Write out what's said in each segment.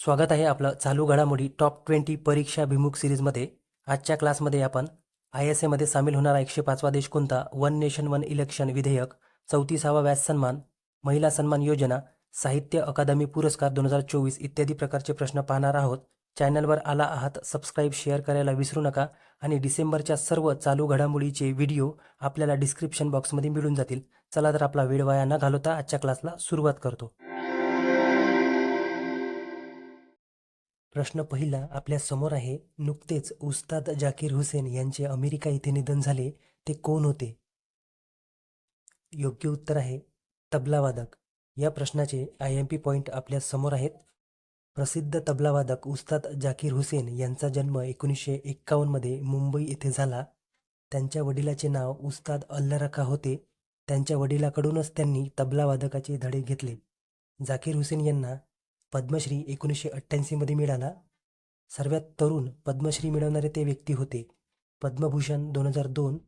स्वागत आहे आपलं चालू घडामोडी टॉप ट्वेंटी परीक्षाभिमुख सिरीजमध्ये. आजच्या क्लासमध्ये आपण आय एस एमध्ये सामील होणारा एकशे पाचवा देश कोणता वन नेशन वन इलेक्शन विधेयक चौतीसावा व्यास सन्मान महिला सन्मान योजना साहित्य अकादमी पुरस्कार दोन हजार चोवीस इत्यादी प्रकारचे प्रश्न पाहणार आहोत. चॅनलवर आला आहात सबस्क्राईब शेअर करायला विसरू नका आणि डिसेंबरच्या सर्व चालू घडामोडीचे व्हिडिओ आपल्याला डिस्क्रिप्शन बॉक्समध्ये मिळून जातील. चला तर आपला वेळ वाया न घालवता आजच्या क्लासला सुरुवात करतो. प्रश्न पहिला आपल्यासमोर आहे नुकतेच उस्ताद जाकीर हुसेन यांचे अमेरिका येथे निधन झाले. ते कोण होते? योग्य उत्तर आहे तबलावादक. या प्रश्नाचे आय एम पी पॉईंट आपल्यासमोर आहेत. प्रसिद्ध तबलावादक उस्ताद जाकीर हुसेन यांचा जन्म एकोणीसशे एक्कावन्नमध्ये मुंबई येथे झाला. त्यांच्या वडिलाचे नाव उस्ताद अल्लारखा होते. त्यांच्या वडिलाकडूनच त्यांनी तबलावादकाचे धडे घेतले. जाकीर हुसेन यांना पद्मश्री एकोणीसशे अठ्ठ्याऐंशीमध्ये मिळाला. सर्वात तरुण पद्मश्री मिळवणारे ते व्यक्ती होते. पद्मभूषण दोन हजार दोन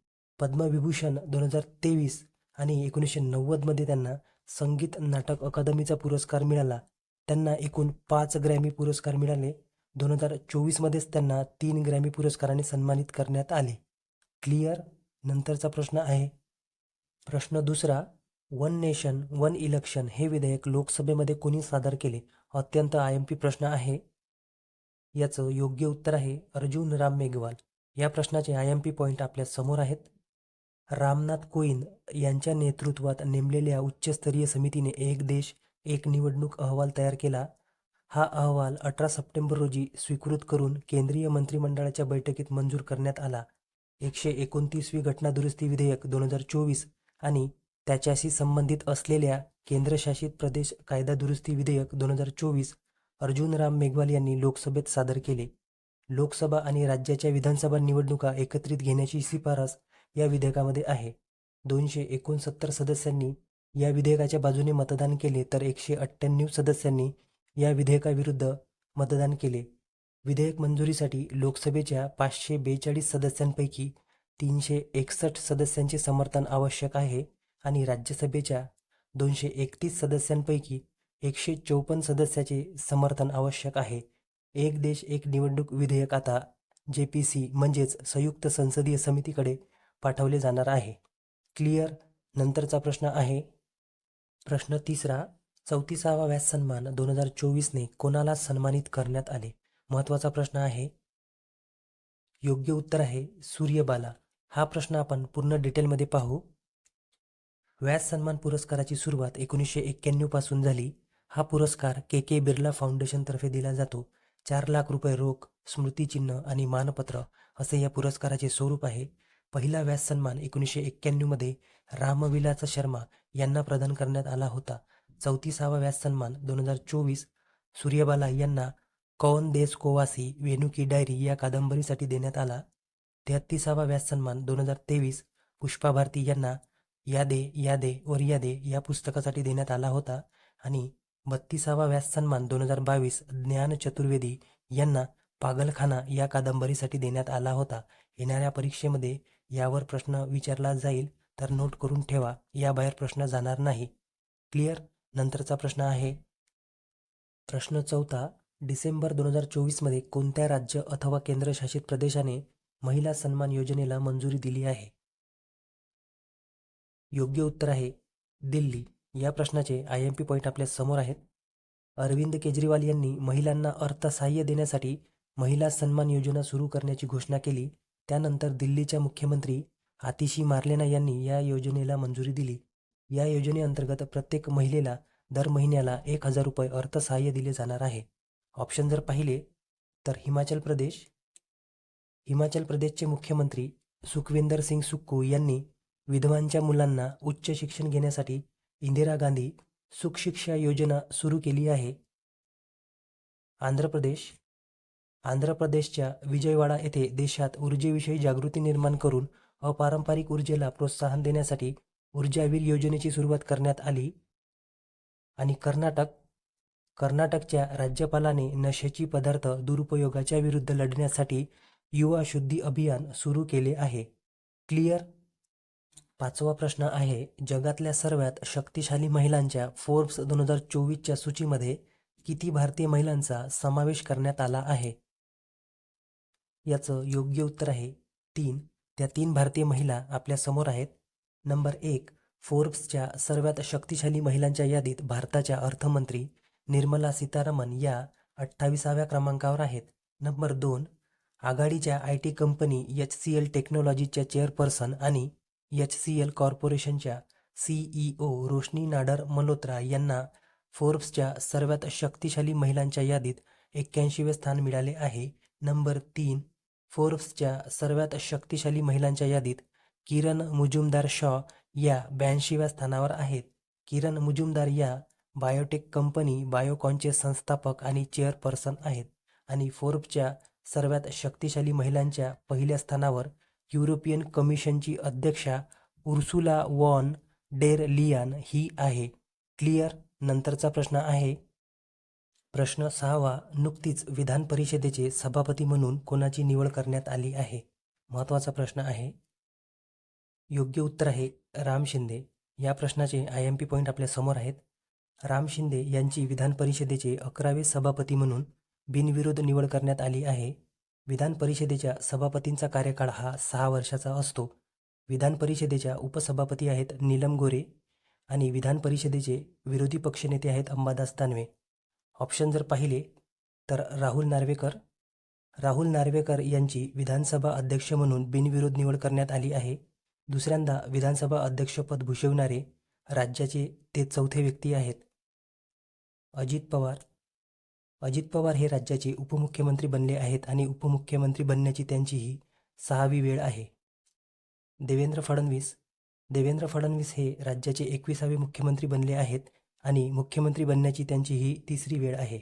पद्मविभूषण दोन हजार तेवीस आणि एकोणीसशे नव्वदमध्ये त्यांना संगीत नाटक अकादमीचा पुरस्कार मिळाला. त्यांना एकूण पाच ग्रॅमी पुरस्कार मिळाले. दोन हजार चोवीसमध्येच त्यांना तीन ग्रॅमी पुरस्काराने सन्मानित करण्यात आले. क्लिअर? नंतरचा प्रश्न आहे. प्रश्न दुसरा वन नेशन वन इलेक्शन हे विधेयक लोकसभेमध्ये कोणी सादर केले? अत्यंत आय एम पी प्रश्न आहे. याचं योग्य उत्तर आहे अर्जुन राम मेघवाल. या प्रश्नाचे आय एम पी पॉईंट आपल्यासमोर आहेत. रामनाथ कोविंद यांच्या नेतृत्वात नेमलेल्या उच्चस्तरीय समितीने एक देश एक निवडणूक अहवाल तयार केला. हा अहवाल अठरा सप्टेंबर रोजी स्वीकृत करून केंद्रीय मंत्रिमंडळाच्या बैठकीत मंजूर करण्यात आला. एकशे एकोणतीसवी घटनादुरुस्ती विधेयक दोन हजार चोवीस आणि त्याच्याशी संबंधित असलेल्या केंद्रशासित प्रदेश कायदा दुरुस्ती विधेयक दोन हजार चोवीस अर्जुन राम मेघवाल यांनी लोकसभेत सादर केले. लोकसभा आणि राज्याच्या विधानसभा निवडणुका एकत्रित घेण्याची शिफारस या विधेयकामध्ये आहे. दोनशे एकोणसत्तर सदस्यांनी या विधेयकाच्या बाजूने मतदान केले तर एकशे अठ्ठ्याण्णव सदस्यांनी या विधेयकाविरुद्ध मतदान केले. विधेयक मंजुरीसाठी लोकसभेच्या पाचशे बेचाळीस सदस्यांपैकी तीनशे एकसष्ट सदस्यांचे समर्थन आवश्यक आहे. आणि राज्यसभेच्या दोनशे एकतीस सदस्यांपैकी एकशे चौपन्न सदस्याचे समर्थन आवश्यक आहे. एक देश एक निवडणूक विधेयक आता जे पी सी म्हणजेच संयुक्त संसदीय समितीकडे पाठवले जाणार आहे. क्लिअर? नंतरचा प्रश्न आहे. प्रश्न तिसरा चौतीसावा व्यास सन्मान दोन हजार चोवीसने कोणाला सन्मानित करण्यात आले? महत्त्वाचा प्रश्न आहे. योग्य उत्तर आहे सूर्यबाला. हा प्रश्न आपण पूर्ण डिटेलमध्ये पाहू. व्यास सन्मान पुरस्काराची सुरुवात एकोणीसशे एक्क्याण्णवपासून झाली. हा पुरस्कार के के बिर्ला फाउंडेशनतर्फे दिला जातो. चार लाख रुपये रोख स्मृतिचिन्ह आणि मानपत्र असे या पुरस्काराचे स्वरूप आहे. पहिला व्यास सन्मान एकोणीसशे एक्क्याण्णवमध्ये रामविलास शर्मा यांना प्रदान करण्यात आला होता. चौतीसावा व्यास सन्मान दोन हजार चोवीस सूर्यबाला यांना कौन देस कोवासी वेणुकी डायरी या कादंबरीसाठी देण्यात आला. तेहत्तीसावा व्यास सन्मान दोन हजार तेवीस पुष्पा भारती यांना यादे यादे और यादे या पुस्तकासाठी देण्यात आला होता. आणि बत्तीसावा व्यास सन्मान दोन हजार बावीस ज्ञान चतुर्वेदी यांना पागलखाना या कादंबरीसाठी देण्यात आला होता. येणाऱ्या परीक्षेमध्ये यावर प्रश्न विचारला जाईल तर नोट करून ठेवा याबाहेर प्रश्न जाणार नाही. क्लिअर? नंतरचा प्रश्न आहे. प्रश्न चौथा डिसेंबर दोन हजार चोवीसमध्ये कोणत्या राज्य अथवा केंद्रशासित प्रदेशाने महिला सन्मान योजनेला मंजुरी दिली आहे? योग्य उत्तर आहे दिल्ली. या प्रश्नाचे आय एम पी पॉईंट आपल्यासमोर आहेत. अरविंद केजरीवाल यांनी महिलांना अर्थसहाय्य देण्यासाठी महिला सन्मान योजना सुरू करण्याची घोषणा केली. त्यानंतर दिल्लीच्या मुख्यमंत्री आतिशी मार्लेना यांनी या योजनेला मंजुरी दिली. या योजनेअंतर्गत प्रत्येक महिलेला दर महिन्याला एक हजार रुपये अर्थसहाय्य दिले जाणार आहे. ऑप्शन जर पाहिले तर हिमाचल प्रदेश. हिमाचल प्रदेशचे मुख्यमंत्री सुखविंदर सिंग सुक्कू यांनी विधवांच्या मुलांना उच्च शिक्षण घेण्यासाठी इंदिरा गांधी सुखशिक्षा योजना सुरू केली आहे. आंध्र प्रदेश आंध्र प्रदेशच्या विजयवाडा येथे देशात ऊर्जेविषयी जागृती निर्माण करून अपारंपरिक ऊर्जेला प्रोत्साहन देण्यासाठी ऊर्जावीर योजनेची सुरुवात करण्यात आली आणि कर्नाटक कर्नाटकच्या राज्यपालाने नशेची पदार्थ दुरुपयोगाच्या विरुद्ध लढण्यासाठी युवा शुद्धी अभियान सुरू केले आहे. क्लिअर? पाचवा प्रश्न आहे जगातल्या सर्वात शक्तिशाली महिलांच्या फोर्ब्स दोन हजार चोवीसच्या सूचीमध्ये किती भारतीय महिलांचा समावेश करण्यात आला आहे? याचं योग्य उत्तर आहे तीन. त्या तीन भारतीय महिला आपल्यासमोर आहेत. नंबर एक फोर्ब्सच्या सर्वात शक्तिशाली महिलांच्या यादीत भारताच्या अर्थमंत्री निर्मला सीतारामन या अठ्ठावीसाव्या क्रमांकावर आहेत. नंबर दोन आघाडीच्या I T company H C L टेक्नॉलॉजीच्या चेअरपर्सन आणि एच सी एल कॉर्पोरेशनच्या सीईओ रोशनी नाडर मल्होत्रा यांना फोर्ब्सच्या सर्वात शक्तिशाली महिलांच्या यादीत एक्क्याऐंशीवे स्थान मिळाले आहे. नंबर तीन फोर्ब्सच्या सर्वात शक्तिशाली महिलांच्या यादीत किरण मुजुमदार शॉ या ब्याऐंशीव्या स्थानावर आहेत. किरण मुजुमदार या बायोटेक कंपनी बायोकॉनचे संस्थापक आणि चेअरपर्सन आहेत आणि फोर्ब्सच्या सर्वात शक्तिशाली महिलांच्या पहिल्या स्थानावर युरोपियन कमिशनची अध्यक्षा उर्सुला वॉन डेर लियान ही आहे. क्लिअर? नंतरचा प्रश्न आहे. प्रश्न सहावा नुकतीच विधान परिषदेचे सभापती म्हणून कोणाची निवड करण्यात आली आहे? महत्त्वाचा प्रश्न आहे. योग्य उत्तर आहे राम शिंदे. या प्रश्नाचे आय एम पी पॉईंट आपल्यासमोर आहेत. राम शिंदे यांची विधान परिषदेचे अकरावे सभापती म्हणून बिनविरोध निवड करण्यात आली आहे. विधान परिषदेच्या सभापतींचा कार्यकाळ हा सहा वर्षाचा असतो. विधान परिषदेच्या उपसभापती आहेत नीलम गोरे आणि विधान परिषदेचे विरोधी पक्षनेते आहेत अंबादास दानवे. ऑप्शन जर पाहिले तर राहुल नार्वेकर. राहुल नार्वेकर यांची विधानसभा अध्यक्ष म्हणून बिनविरोध निवड करण्यात आली आहे. दुसऱ्यांदा विधानसभा अध्यक्षपद भूषवणारे राज्याचे ते चौथे व्यक्ती आहेत. अजित पवार अजित पवार हे राज्याचे उपमुख्यमंत्री बनले आहेत आणि उपमुख्यमंत्री बनण्याची त्यांची ही सहावी वेळ आहे. देवेंद्र फडणवीस देवेंद्र फडणवीस हे राज्याचे एकविसावे मुख्यमंत्री बनले आहेत आणि मुख्यमंत्री बनण्याची त्यांची ही तिसरी वेळ आहे.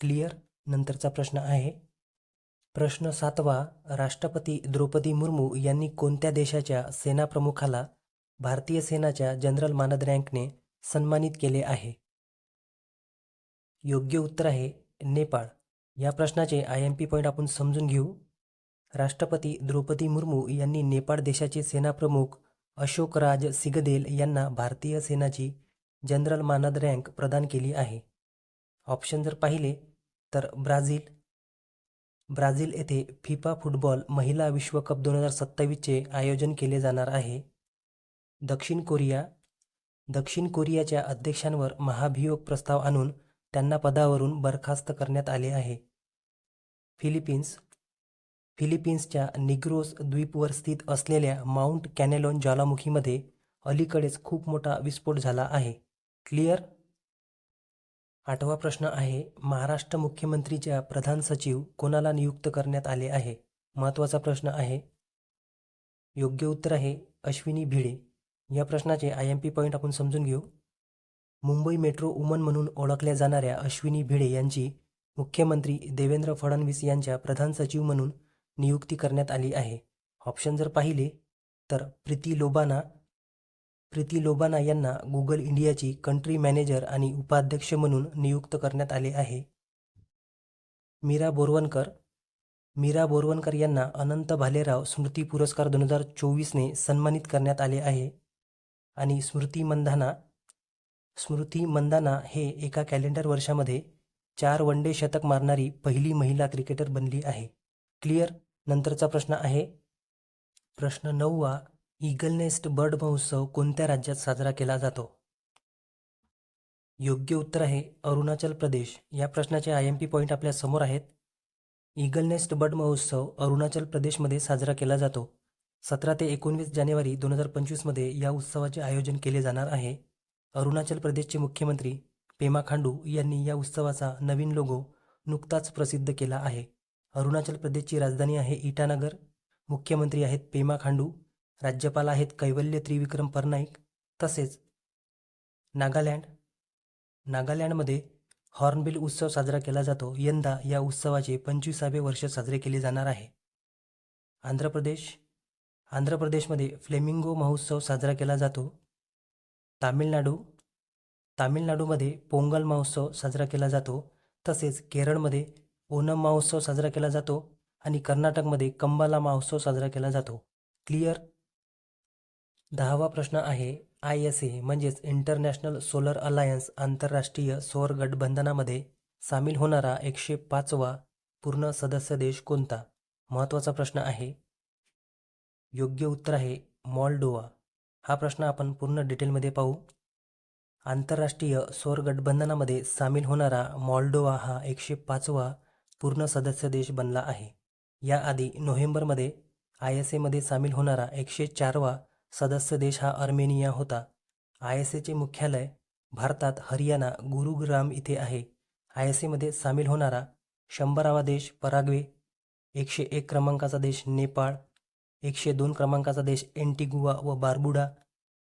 क्लिअर? नंतरचा प्रश्न आहे. प्रश्न सातवा राष्ट्रपती द्रौपदी मुर्मू यांनी कोणत्या देशाच्या सेनाप्रमुखाला भारतीय सेनाच्या जनरल मानद रँकने सन्मानित केले आहे? योग्य उत्तर आहे नेपाळ. या प्रश्नाचे आय एम पी पॉईंट आपण समजून घेऊ. राष्ट्रपती द्रौपदी मुर्मू यांनी नेपाळ देशाचे सेनाप्रमुख अशोक राज सिगदेल यांना भारतीय सेनाची जनरल मानद रँक प्रदान केली आहे. ऑप्शन जर पाहिले तर ब्राझील. ब्राझील येथे फिफा फुटबॉल महिला विश्वकप दोन हजार सत्तावीसचे आयोजन केले जाणार आहे. दक्षिण कोरिया. दक्षिण कोरियाच्या अध्यक्षांवर महाभियोग प्रस्ताव आणून त्यांना पदावरून बरखास्त करण्यात आले आहे. फिलिपिन्स फिलिपिन्सच्या निग्रोस द्वीपवर स्थित असलेल्या माउंट कॅनेलॉन ज्वालामुखीमध्ये अलीकडेच खूप मोठा विस्फोट झाला आहे. क्लिअर? आठवा प्रश्न आहे महाराष्ट्र मुख्यमंत्रीच्या प्रधान सचिव कोणाला नियुक्त करण्यात आले आहे? महत्त्वाचा प्रश्न आहे. योग्य उत्तर आहे अश्विनी भिडे. या प्रश्नाचे आय एम पी पॉईंट आपण समजून घेऊ. मुंबई मेट्रो वुमन म्हणून ओळखल्या जाणाऱ्या अश्विनी भिडे यांची मुख्यमंत्री देवेंद्र फडणवीस यांच्या प्रधान सचिव म्हणून नियुक्ती करण्यात आली आहे. ऑप्शन जर पाहिले तर प्रीती लोबाना प्रीती लोबाना यांना गुगल इंडियाची कंट्री मॅनेजर आणि उपाध्यक्ष म्हणून नियुक्त करण्यात आले आहे. मीरा बोरवणकर मीरा बोरवणकर यांना अनंत भालेराव स्मृती पुरस्कार दोन हजार चोवीसने सन्मानित करण्यात आले आहे. आणि स्मृती मंधाना स्मृती मंदाना हे एका कॅलेंडर वर्षामध्ये चार वन डे शतक मारणारी पहिली महिला क्रिकेटर बनली आहे. क्लिअर नंतरचा प्रश्न आहे. प्रश्न नववा ईगलनेस्ट बर्ड महोत्सव कोणत्या राज्यात साजरा केला जातो? योग्य उत्तर आहे अरुणाचल प्रदेश. या प्रश्नाचे आय एम पी पॉईंट आपल्यासमोर आहेत. ईगलनेस्ट बर्ड महोत्सव अरुणाचल प्रदेशमध्ये साजरा केला जातो. सतरा ते एकोणवीस जानेवारी दोन हजार पंचवीसमध्ये या उत्सवाचे आयोजन केले जाणार आहे. अरुणाचल प्रदेशचे मुख्यमंत्री पेमा खांडू यांनी या उत्सवाचा नवीन लोगो नुकताच प्रसिद्ध केला आहे. अरुणाचल प्रदेशची राजधानी आहे इटानगर. मुख्यमंत्री आहेत पेमा खांडू. राज्यपाल आहेत कैवल्य त्रिविक्रम परनाईक. तसेच नागालँड. नागालँडमध्ये हॉर्नबिल उत्सव साजरा केला जातो. यंदा या उत्सवाचे पंचवीसावे वर्ष साजरे केले जाणार आहे. आंध्र प्रदेश. आंध्र प्रदेशमध्ये फ्लेमिंगो महोत्सव साजरा केला जातो. तामिळनाडू. तामिळनाडूमध्ये पोंगल महोत्सव साजरा केला जातो. तसेच केरळमध्ये ओनम महोत्सव साजरा केला जातो आणि कर्नाटकमध्ये कंबाला महोत्सव साजरा केला जातो. क्लिअर? दहावा प्रश्न आहे आय एस ए म्हणजेच इंटरनॅशनल सोलर अलायन्स आंतरराष्ट्रीय सौर गठबंधनामध्ये सामील होणारा एकशे पाचवा पूर्ण सदस्य देश कोणता? महत्त्वाचा प्रश्न आहे. योग्य उत्तर आहे मॉल्डोवा. हा प्रश्न आपण पूर्ण डिटेलमध्ये पाहू. आंतरराष्ट्रीय सौर गठबंधनामध्ये सामील होणारा मॉल्डोवा हा एकशे पाचवा पूर्ण सदस्य देश बनला आहे. याआधी नोव्हेंबरमध्ये आय एस एमध्ये सामील होणारा एकशे चारवा सदस्य देश हा अर्मेनिया होता. आय एस एचे मुख्यालय भारतात हरियाणा गुरुग्राम इथे आहे. आय एस एमध्ये सामील होणारा शंभरावा देश पराग्वे एकशे एक क्रमांकाचा देश नेपाळ एकशे दोन क्रमांकाचा देश एंटिगुआ व बार्बुडा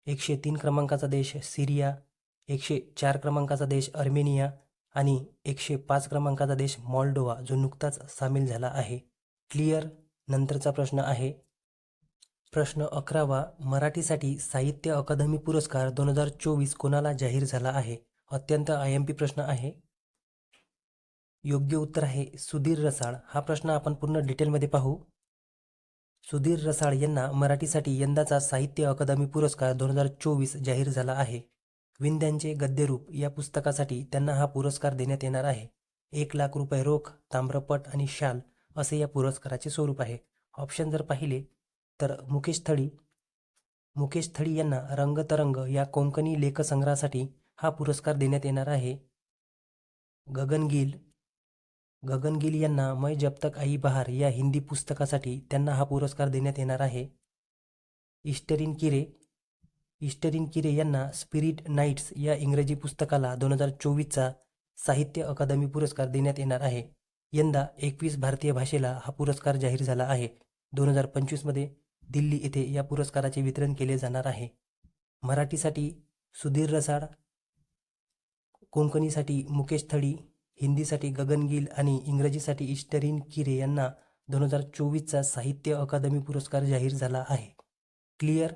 एकशे तीन क्रमांकाचा देश सिरिया एकशे चार क्रमांकाचा देश अर्मेनिया आणि एकशे पाच क्रमांकाचा देश मॉल्डोवा जो नुकताच सामील झाला आहे. क्लिअर? नंतरचा प्रश्न आहे. प्रश्न अकरावा मराठीसाठी साहित्य अकादमी पुरस्कार दोन हजार चोवीस कोणाला जाहीर झाला आहे? अत्यंत आय एम पी प्रश्न आहे. योग्य उत्तर आहे सुधीर रसाळ. हा प्रश्न आपण पूर्ण डिटेलमध्ये पाहू. सुधीर रसाळ यांना मराठीसाठी यंदाचा साहित्य अकादमी पुरस्कार दोन हजार चोवीस जाहीर झाला आहे. विंध्यांचे गद्यरूप या पुस्तकासाठी त्यांना हा पुरस्कार देण्यात येणार आहे. एक लाख रुपये रोख ताम्रपट आणि शाल असे या पुरस्काराचे स्वरूप आहे. ऑप्शन जर पाहिले तर मुकेश थळी मुकेश थळी यांना रंगतरंग या कोंकणी लेखसंग्रहासाठी हा पुरस्कार देण्यात येणार आहे. गगन गिल गगन गिल यांना मै जब तक आई बहार या हिंदी पुस्तकासाठी त्यांना हा पुरस्कार देण्यात येणार आहे. इस्टरिन किरे इस्टरिन किरे यांना स्पिरिट नाईट्स या इंग्रजी पुस्तकाला दोन हजार चोवीसचा साहित्य अकादमी पुरस्कार देण्यात येणार आहे. यंदा एकवीस भारतीय भाषेला हा पुरस्कार जाहीर झाला आहे. दोन हजार पंचवीसमध्ये दिल्ली येथे या पुरस्काराचे वितरण केले जाणार आहे. मराठीसाठी सुधीर रसाळ कोंकणीसाठी मुकेश थडी हिंदीसाठी गगन गिल आणि इंग्रजीसाठी इस्टरिन किरे यांना दोन हजार चोवीसचा साहित्य अकादमी पुरस्कार जाहीर झाला आहे. क्लिअर?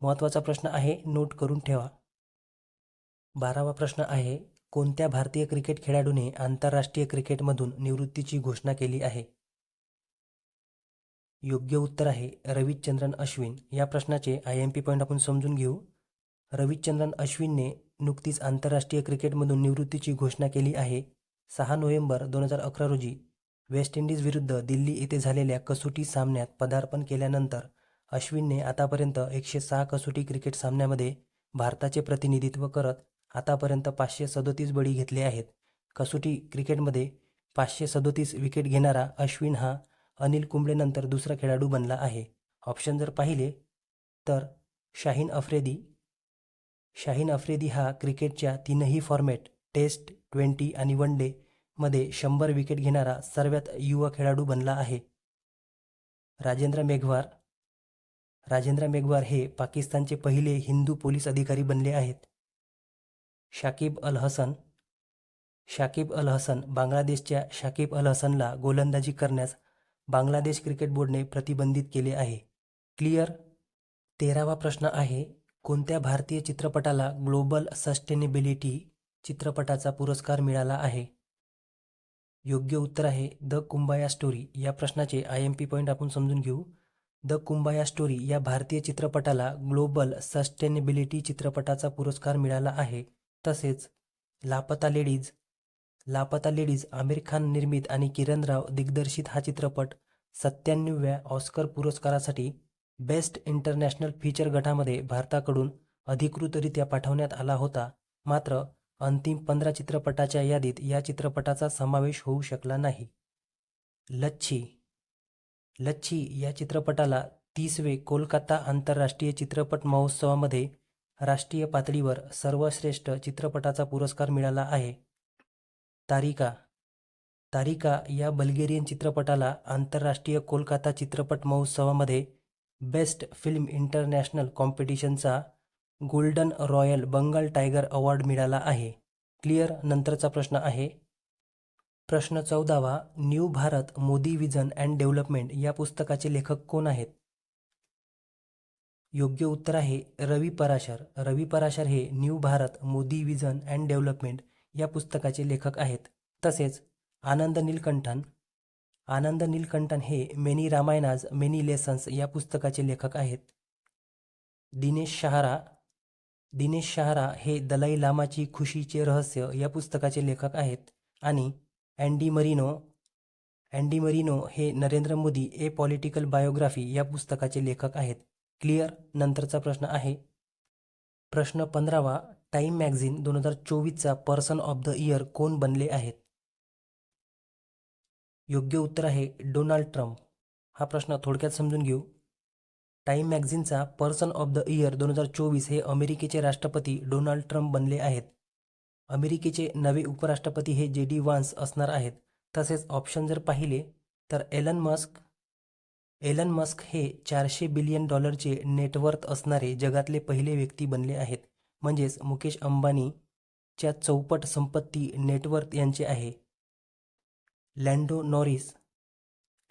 महत्त्वाचा प्रश्न आहे नोट करून ठेवा. बारावा प्रश्न आहे कोणत्या भारतीय क्रिकेट खेळाडूने आंतरराष्ट्रीय क्रिकेटमधून निवृत्तीची घोषणा केली आहे? योग्य उत्तर आहे रविचंद्रन अश्विन. या प्रश्नाचे आय एम पी पॉईंट आपण समजून घेऊ. रविचंद्रन अश्विनने नुकतीच आंतरराष्ट्रीय क्रिकेटमधून निवृत्तीची घोषणा केली आहे. सहा नोव्हेंबर दोन हजार अकरा रोजी वेस्ट इंडिज विरुद्ध दिल्ली येथे झालेल्या कसोटी सामन्यात पदार्पण केल्यानंतर अश्विनने आतापर्यंत एकशे सहा कसोटी क्रिकेट सामन्यामध्ये भारताचे प्रतिनिधित्व करत आतापर्यंत पाचशे सदोतीस बळी घेतले आहेत. कसोटी क्रिकेटमध्ये पाचशे सदोतीस विकेट घेणारा अश्विन हा अनिल कुंबळेनंतर दुसरा खेळाडू बनला आहे. ऑप्शन जर पाहिले तर शाहीन अफ्रेदी शाहीन अफ्रेदी हा क्रिकेटच्या तीनही फॉर्मॅट टेस्ट ट्वेंटी आणि वन डेमध्ये शंभर विकेट घेणारा सर्वात युवा खेळाडू बनला आहे. राजेंद्र मेघवार राजेंद्र मेघवार हे पाकिस्तानचे पहिले हिंदू पोलीस अधिकारी बनले आहेत. शाकिब अल हसन शाकिब अल हसन बांगलादेशच्या शाकिब अल हसनला गोलंदाजी करण्यास बांगलादेश क्रिकेट बोर्डने प्रतिबंधित केले आहे. क्लिअर? तेरावा प्रश्न आहे कोणत्या भारतीय चित्रपटाला ग्लोबल सस्टेनेबिलिटी चित्रपटाचा पुरस्कार मिळाला आहे. योग्य उत्तर आहे द कुंबाया स्टोरी. या प्रश्नाचे आय एम पी पॉईंट आपण समजून घेऊ. द कुंबाया स्टोरी या भारतीय चित्रपटाला ग्लोबल सस्टेनेबिलिटी चित्रपटाचा पुरस्कार मिळाला आहे. तसेच लापता लेडीज लापता लेडीज आमिर खान निर्मित आणि किरण राव दिग्दर्शित हा चित्रपट सत्त्याण्णव्या ऑस्कर पुरस्कारासाठी बेस्ट इंटरनॅशनल फीचर गटामध्ये भारताकडून अधिकृतरित्या पाठवण्यात आला होता. मात्र अंतिम पंधरा चित्रपटाच्या यादीत या चित्रपटाचा समावेश होऊ शकला नाही. लच्छी. लच्छी या चित्रपटाला तीसवे कोलकाता आंतरराष्ट्रीय चित्रपट महोत्सवामध्ये राष्ट्रीय पातळीवर सर्वश्रेष्ठ चित्रपटाचा पुरस्कार मिळाला आहे. तारिका. तारिका या बल्गेरियन चित्रपटाला आंतरराष्ट्रीय कोलकाता चित्रपट महोत्सवामध्ये best film international कॉम्पिटिशनचा golden royal Bengal tiger award मिळाला आहे. क्लिअर? नंतरचा प्रश्न आहे. प्रश्न चौदावा new Bharat Modi vision and development या पुस्तकाचे लेखक कोण आहेत? योग्य उत्तर आहे रवी पराशर. रवी पराशर हे new Bharat Modi vision and development या पुस्तकाचे लेखक आहेत. तसेच आनंद नीलकंठन. आनंद नीलकंठन हे मेनी रामायणाज मेनी लेसन्स या पुस्तकाचे लेखक आहेत. दिनेश शहारा दिनेश शहारा हे दलाई लामाची खुशीचे रहस्य या पुस्तकाचे लेखक आहेत आणि अँडी मरिनो अँडी मरिनो हे Narendra Modi a political biography या पुस्तकाचे लेखक आहेत. क्लिअर? नंतरचा प्रश्न आहे. प्रश्न पंधरावा टाइम मॅगझिन दोन हजार चोवीसचा पर्सन ऑफ द इयर कोण बनले आहेत? योग्य उत्तर आहे डोनाल्ड ट्रम्प. हा प्रश्न थोडक्यात समजून घेऊ. टाईम मॅगझिनचा पर्सन ऑफ द इयर दोन हजार चोवीस हे अमेरिकेचे राष्ट्रपती डोनाल्ड ट्रम्प बनले आहेत. अमेरिकेचे नवे उपराष्ट्रपती हे जे डी वान्स असणार आहेत. तसेच ऑप्शन जर पाहिले तर एलन मस्क एलन मस्क हे चारशे बिलियन डॉलरचे नेटवर्थ असणारे जगातले पहिले व्यक्ती बनले आहेत. म्हणजेच मुकेश अंबानीच्या चौपट संपत्ती नेटवर्थ यांचे आहे. लँडो नॉरिस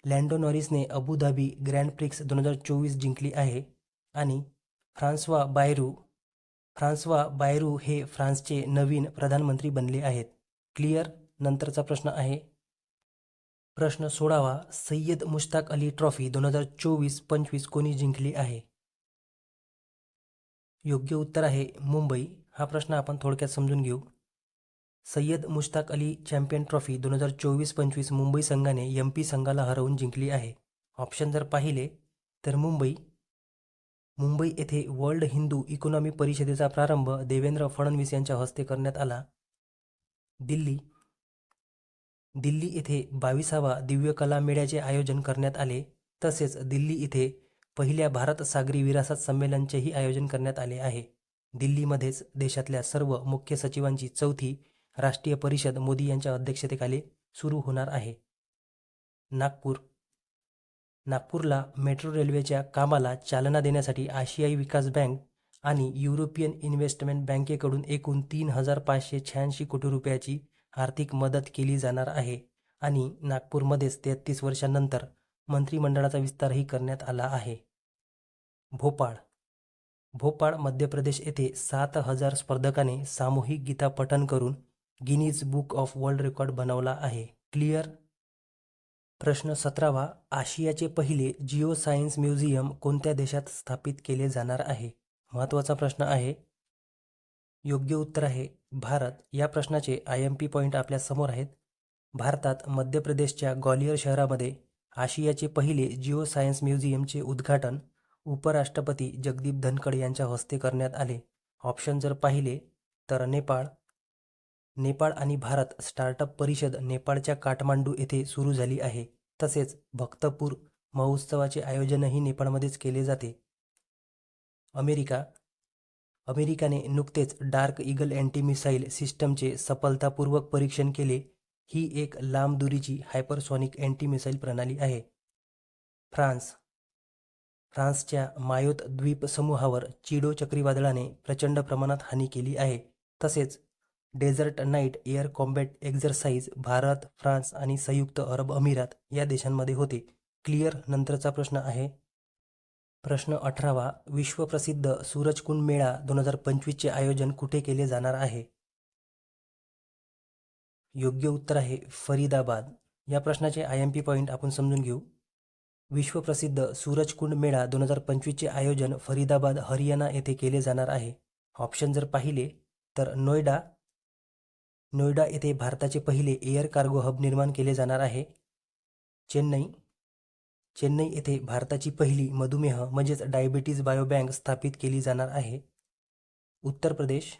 लँडो नॉरिसने अबुधाबी ग्रँड प्रिक्स दोन हजार चोवीस जिंकली आहे आणि फ्रान्सवा बायरू फ्रान्सवा बायरू हे फ्रान्सचे नवीन प्रधानमंत्री बनले आहेत. क्लिअर? नंतरचा प्रश्न आहे. प्रश्न सोळावा सय्यद मुश्ताक अली ट्रॉफी दोन हजार चोवीस पंचवीस कोणी जिंकली आहे? योग्य उत्तर आहे मुंबई. हा प्रश्न आपण थोडक्यात समजून घेऊ. सय्यद मुश्ताक अली चॅम्पियन ट्रॉफी दोन हजार चोवीस पंचवीस मुंबई संघाने एम पी संघाला हरवून जिंकली आहे. ऑप्शन जर पाहिले तर मुंबई मुंबई येथे वर्ल्ड हिंदू इकॉनॉमी परिषदेचा प्रारंभ देवेंद्र फडणवीस यांच्या हस्ते करण्यात आला. दिल्ली दिल्ली येथे बावीसावा दिव्य कला मेळ्याचे आयोजन करण्यात आले. तसेच दिल्ली इथे पहिल्या भारत सागरी विरासत संमेलनचेही आयोजन करण्यात आले आहे. दिल्लीमध्येच देशातल्या सर्व मुख्य सचिवांची चौथी राष्ट्रीय परिषद मोदी यांच्या अध्यक्षतेखाली सुरू होणार आहे. नागपूर नागपूरला मेट्रो रेल्वेच्या कामाला चालना देण्यासाठी आशियाई विकास बँक आणि युरोपियन इन्व्हेस्टमेंट बँकेकडून एकूण तीन हजार पाचशे शहाऐंशी कोटी रुपयाची आर्थिक मदत केली जाणार आहे आणि नागपूरमध्येच तेहतीस वर्षांनंतर मंत्रिमंडळाचा विस्तारही करण्यात आला आहे. भोपाळ भोपाळ मध्य प्रदेश येथे सात हजार स्पर्धकाने सामूहिक गीता पठण करून Guinness book of world record बनवला आहे. क्लिअर? प्रश्न सतरावा. आशियाचे पहिले जिओ सायन्स म्युझियम कोणत्या देशात स्थापित केले जाणार आहे? महत्त्वाचा प्रश्न आहे. योग्य उत्तर आहे. भारत. या प्रश्नाचे आय एम पी पॉईंट आपल्यासमोर आहेत. भारतात मध्य प्रदेशच्या ग्वालियर शहरामध्ये आशियाचे पहिले जिओ सायन्स म्युझियमचे उद्घाटन उपराष्ट्रपती जगदीप धनखड यांच्या हस्ते करण्यात आले. ऑप्शन जर पाहिले तर नेपाळ नेपाळ आणि भारत स्टार्टअप परिषद नेपाळच्या काठमांडू येथे सुरू झाली आहे. तसेच भक्तपूर महोत्सवाचे आयोजनही नेपाळमध्येच केले जाते. अमेरिका अमेरिकाने नुकतेच डार्क ईगल अँटी मिसाईल सिस्टमचे सफलतापूर्वक परीक्षण केले. ही एक लांब दुरीची हायपरसॉनिक अँटी मिसाईल प्रणाली आहे. फ्रान्स फ्रान्सच्या मायोत द्वीप समूहावर चिडो चक्रीवादळाने प्रचंड प्रमाणात हानी केली आहे. तसेच desert knight air combat exercise Bharat France आणि संयुक्त अरब अमिरात या देशांमध्ये होते. क्लिअर नंतरचा प्रश्न आहे. प्रश्न अठरावा. विश्वप्रसिद्ध सूरजकुंड मेळा दोन हजार पंचवीसचे आयोजन कुठे केले जाणार आहे? योग्य उत्तर आहे फरीदाबाद. या प्रश्नाचे आय एम पी पॉईंट आपण समजून घेऊ. विश्वप्रसिद्ध सूरजकुंड मेळा दोन हजार पंचवीसचे आयोजन फरीदाबाद हरियाणा येथे केले जाणार आहे. ऑप्शन जर पाहिले तर नोएडा नोएडा येथे भारताचे पहिले एअर कार्गो हब निर्माण केले जाणार आहे. चेन्नई. चेन्नई येथे भारताची पहिली मधुमेह म्हणजेच डायबिटीज बायोबँक स्थापित केली जाणार आहे. उत्तर प्रदेश.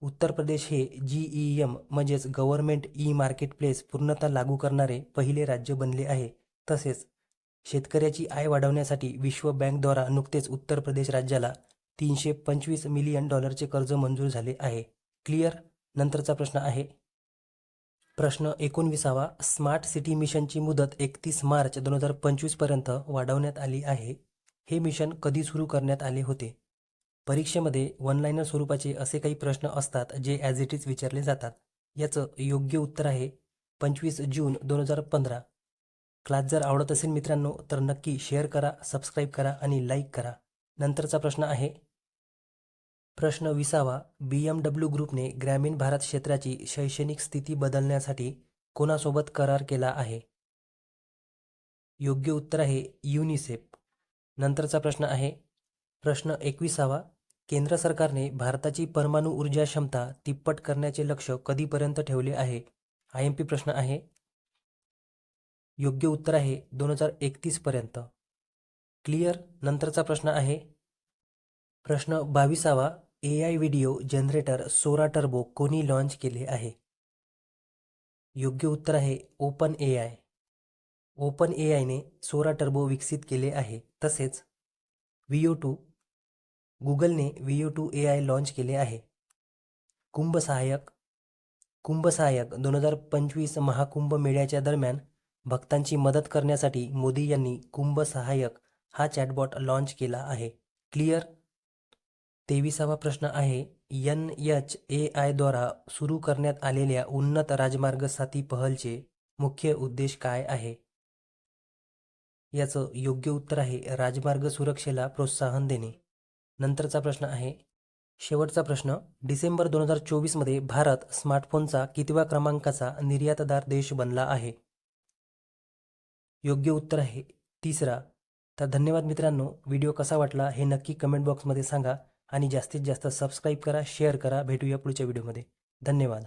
उत्तर प्रदेश हे जी ई एम म्हणजेच गव्हर्नमेंट ई मार्केट प्लेस पूर्णतः लागू करणारे पहिले राज्य बनले आहे. तसेच शेतकऱ्याची आय वाढवण्यासाठी विश्व बँकद्वारा नुकतेच उत्तर प्रदेश राज्याला तीनशे पंचवीस मिलियन डॉलरचे कर्ज मंजूर झाले आहे. क्लिअर? नंतरचा प्रश्न आहे. प्रश्न एकोणविसावा. स्मार्ट सिटी मिशनची मुदत एकतीस मार्च दोन हजार पंचवीसपर्यंत वाढवण्यात आली आहे. हे मिशन कधी सुरू करण्यात आले होते? परीक्षेमध्ये वन लाईनर स्वरूपाचे असे काही प्रश्न असतात जे ॲज इट इज विचारले जातात. याचं योग्य उत्तर आहे पंचवीस जून दोन हजार पंधरा. क्लास जर आवडत असेल मित्रांनो तर नक्की शेअर करा सबस्क्राईब करा आणि लाईक करा. नंतरचा प्रश्न आहे प्रश्न विसावा. बी एम डब्ल्यू ग्रुपने ग्रामीण भारत क्षेत्राची शैक्षणिक स्थिती बदलण्यासाठी कोणासोबत करार केला आहे? योग्य उत्तर आहे युनिसेफ नंतरचा प्रश्न आहे प्रश्न एकविसावा. केंद्र सरकारने भारताची परमाणु ऊर्जा क्षमता तिप्पट करण्याचे लक्ष कधीपर्यंत ठेवले आहे? आय एम पी प्रश्न आहे योग्य उत्तर आहे दोन हजार एकतीसपर्यंत क्लिअर नंतरचा प्रश्न आहे प्रश्न बावीसावा. A I video generator Sora Turbo कोणी लॉन्च केले आहे? योग्य उत्तर आहे Open A I. Open A आयने Zorah Turbo विकसित केले आहे. तसेच व्हिओ टू गुगलने Veo two A I launch केले आहे. कुंभ सहाय्यक कुंभ सहाय्यक दोन हजार पंचवीस महाकुंभ मेळ्याच्या दरम्यान भक्तांची मदत करण्यासाठी मोदी यांनी कुंभ सहाय्यक हा चॅटबॉट लॉन्च केला आहे. क्लिअर तेविसावा प्रश्न आहे. एन एच ए आयद्वारा सुरू करण्यात आलेल्या उन्नत राजमार्ग साथी पहलचे मुख्य उद्देश काय आहे? याचं योग्य उत्तर आहे राजमार्ग सुरक्षेला प्रोत्साहन देणे. नंतरचा प्रश्न आहे. शेवटचा प्रश्न डिसेंबर दोन हजार चोवीसमध्ये भारत स्मार्टफोनचा कितव्या क्रमांकाचा निर्यातदार देश बनला आहे? योग्य उत्तर आहे. तिसरा तर धन्यवाद मित्रांनो व्हिडिओ कसा वाटला हे नक्की कमेंट बॉक्समध्ये सांगा. आणि जास्तीत जास्त सबस्क्राईब करा शेअर करा. भेटूया पुढच्या व्हिडिओमध्ये धन्यवाद.